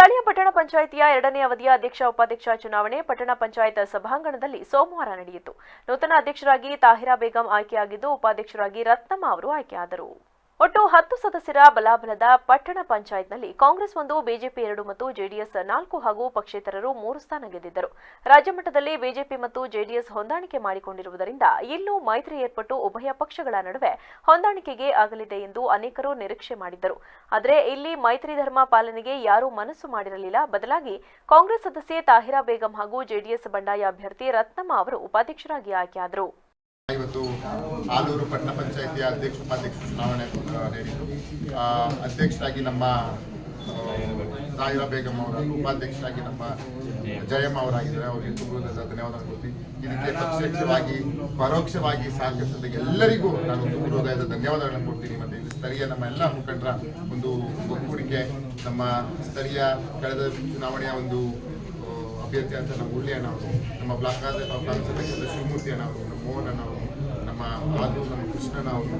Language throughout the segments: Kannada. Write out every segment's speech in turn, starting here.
ಸ್ಥಳೀಯ ಪಟ್ಟಣ ಪಂಚಾಯಿತಿಯ ಎರಡನೇ ಅವಧಿಯ ಅಧ್ಯಕ್ಷ ಉಪಾಧ್ಯಕ್ಷ ಚುನಾವಣೆ ಪಟ್ಟಣ ಪಂಚಾಯತ್ ಸಭಾಂಗಣದಲ್ಲಿ ಸೋಮವಾರ ನಡೆಯಿತು. ನೂತನ ಅಧ್ಯಕ್ಷರಾಗಿ ತಾಹಿರಾ ಬೇಗಂ ಆಯ್ಕೆಯಾಗಿದ್ದು, ಉಪಾಧ್ಯಕ್ಷರಾಗಿ ರತ್ನಮ್ಮ ಅವರು ಆಯ್ಕೆಯಾದರು. ಒಟ್ಟು ಹತ್ತು ಸದಸ್ಯರ ಬಲಾಬಲದ ಪಟ್ಟಣ ಪಂಚಾಯತ್ನಲ್ಲಿ ಕಾಂಗ್ರೆಸ್ ಒಂದು, ಬಿಜೆಪಿ ಎರಡು ಮತ್ತು ಜೆಡಿಎಸ್ ನಾಲ್ಕು ಹಾಗೂ ಪಕ್ಷೇತರರು ಮೂರು ಸ್ಥಾನ ಗೆದ್ದಿದ್ದರು. ರಾಜ್ಯಮಟ್ಟದಲ್ಲಿ ಬಿಜೆಪಿ ಮತ್ತು ಜೆಡಿಎಸ್ ಹೊಂದಾಣಿಕೆ ಮಾಡಿಕೊಂಡಿರುವುದರಿಂದ ಇಲ್ಲೂ ಮೈತ್ರಿ ಏರ್ಪಟ್ಟು ಉಭಯ ಪಕ್ಷಗಳ ನಡುವೆ ಹೊಂದಾಣಿಕೆಗೆ ಆಗಲಿದೆ ಎಂದು ಅನೇಕರು ನಿರೀಕ್ಷೆ ಮಾಡಿದ್ದರು. ಆದರೆ ಇಲ್ಲಿ ಮೈತ್ರಿ ಧರ್ಮ ಪಾಲನೆಗೆ ಯಾರೂ ಮನಸ್ಸು ಮಾಡಿರಲಿಲ್ಲ. ಬದಲಾಗಿ ಕಾಂಗ್ರೆಸ್ ಸದಸ್ಯೆ ತಾಹಿರಾ ಬೇಗಂ ಹಾಗೂ ಜೆಡಿಎಸ್ ಬಂಡಾಯ ಅಭ್ಯರ್ಥಿ ರತ್ನಮ್ಮ ಅವರು ಉಪಾಧ್ಯಕ್ಷರಾಗಿ ಆಯ್ಕೆಯಾದರು. ಇವತ್ತು ಆಲೂರು ಪಟ್ಟಣ ಪಂಚಾಯಿತಿಯ ಅಧ್ಯಕ್ಷ, ಉಪಾಧ್ಯಕ್ಷ ಚುನಾವಣೆ ನಡೆಯಿತು ಅಧ್ಯಕ್ಷರಾಗಿ ನಮ್ಮ ರಾಯರ ಬೇಗಮ್ ಬೇಗಂ ಅವರ ಉಪಾಧ್ಯಕ್ಷರಾಗಿ ನಮ್ಮ ಜಯಮ್ಮ ಅವರಾಗಿದ್ದಾರೆ. ಅವರಿಗೆ ತುಂಬ ಧನ್ಯವಾದ ಕೊಡ್ತೀನಿ ಇದಕ್ಕೆ ಪ್ರತ್ಯಕ್ಷವಾಗಿ, ಪರೋಕ್ಷವಾಗಿ ಸಹಕರಿಸಿದ ಎಲ್ಲರಿಗೂ ನಾನು ತುಂಬ ಹೃದಯದ ಧನ್ಯವಾದಗಳನ್ನು ಕೊಡ್ತೀನಿ. ಮತ್ತೆ ಇಲ್ಲಿ ಸ್ಥಳೀಯ ನಮ್ಮ ಎಲ್ಲ ಮುಖಂಡರ ಒಂದು ಒಕ್ಕೂಡಿಕೆ ನಮ್ಮ ಸ್ಥಳೀಯ ಕಳೆದ ಚುನಾವಣೆಯ ಒಂದು ಅಭ್ಯರ್ಥಿ ಅಂತ ನಮ್ಮ ಉಳ್ಳಿ ಅಣ್ಣ ನಮ್ಮ ಬ್ಲಾಕ್ ಅಧ್ಯಕ್ಷರಾದ ಶಿವಮೂರ್ತಿ ಅಣ್ಣ ಅವರು, ನಮ್ಮ ಮೋಹನ್ ಅಣ್ಣ ಅವರು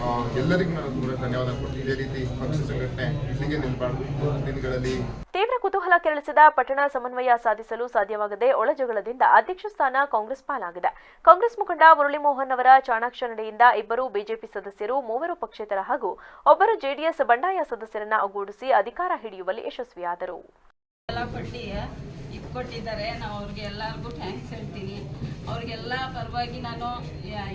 ಆ, ಎಲ್ಲರಿಗೂ ನಾನು ದೂರ ಧನ್ಯವಾದ ಕೊಡ್ತೀನಿ. ಇದೇ ರೀತಿ ಪಕ್ಷ ಸಂಘಟನೆ ಇಲ್ಲಿಗೆ ನಿಲ್ಬಾರ್ದು ದಿನಗಳಲ್ಲಿ ತೀವ್ರ ಕುತೂಹಲ ಕೆರಳಿಸಿದ ಪಟ್ಟಣ ಸಮನ್ವಯ ಸಾಧಿಸಲು ಸಾಧ್ಯವಾಗದೆ ಒಳಜಗಳದಿಂದ ಅಧ್ಯಕ್ಷ ಸ್ಥಾನ ಕಾಂಗ್ರೆಸ್ ಪಾಲಾಗಿದೆ. ಕಾಂಗ್ರೆಸ್ ಮುಖಂಡ ಮುರಳಿಮೋಹನ್ ಅವರ ಚಾಣಾಕ್ಷ ನಡೆಯಿಂದ ಇಬ್ಬರು ಬಿಜೆಪಿ ಸದಸ್ಯರು ಮೂವರು ಪಕ್ಷೇತರ ಹಾಗೂ ಒಬ್ಬರು ಜೆಡಿಎಸ್ ಬಂಡಾಯ ಸದಸ್ಯರನ್ನ ಒಗ್ಗೂಡಿಸಿ ಅಧಿಕಾರ ಹಿಡಿಯುವಲ್ಲಿ ಯಶಸ್ವಿಯಾದರು. ಕೊಟ್ಟು ಕೊಟ್ಟಿದ್ದಾರೆ ನಾವು ಅವ್ರಿಗೆ ಎಲ್ಲರಿಗೂ ಥ್ಯಾಂಕ್ಸ್ ಹೇಳ್ತೀನಿ ಅವ್ರಿಗೆಲ್ಲ ಪರವಾಗಿ ನಾನು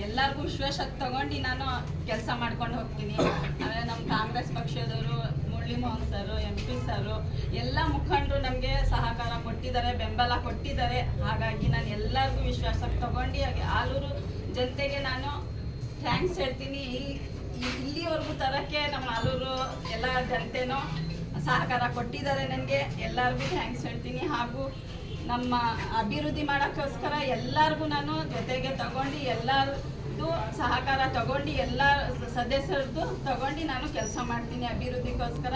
ಎಲ್ಲರಿಗೂ ವಿಶ್ವಾಸಕ್ಕೆ ತಗೊಂಡು ನಾನು ಕೆಲಸ ಮಾಡ್ಕೊಂಡು ಹೋಗ್ತೀನಿ. ಆಮೇಲೆ ನಮ್ಮ ಕಾಂಗ್ರೆಸ್ ಪಕ್ಷದವರು Murali Mohan sir, M P sir, ಎಲ್ಲ ಮುಖಂಡರು ನಮಗೆ ಸಹಕಾರ ಕೊಟ್ಟಿದ್ದಾರೆ, ಬೆಂಬಲ ಕೊಟ್ಟಿದ್ದಾರೆ. ಹಾಗಾಗಿ ನಾನು ಎಲ್ಲರಿಗೂ ವಿಶ್ವಾಸಕ್ಕೆ ತಗೊಂಡು ಆಲೂರು ಜನತೆಗೆ ನಾನು ಥ್ಯಾಂಕ್ಸ್ ಹೇಳ್ತೀನಿ. ಇಲ್ಲಿವರೆಗೂ ತರೋಕ್ಕೆ ನಮ್ಮ ಆಲೂರು ಎಲ್ಲ ಜನತೆನೂ ಸಹಕಾರ ಕೊಟ್ಟಿದ್ದಾರೆ ನನಗೆ. ಎಲ್ಲರಿಗೂ ಥ್ಯಾಂಕ್ಸ್ ಹೇಳ್ತೀನಿ. ಹಾಗೂ ನಮ್ಮ ಅಭಿವೃದ್ಧಿ ಮಾಡೋಕ್ಕೋಸ್ಕರ ಎಲ್ಲರಿಗೂ ನಾನು ಜೊತೆಗೆ ತಗೊಂಡು ಎಲ್ಲರದ್ದು ಸಹಕಾರ ತಗೊಂಡು ಎಲ್ಲ ಸದಸ್ಯರದ್ದು ತಗೊಂಡು ನಾನು ಕೆಲಸ ಮಾಡ್ತೀನಿ ಅಭಿವೃದ್ಧಿಗೋಸ್ಕರ.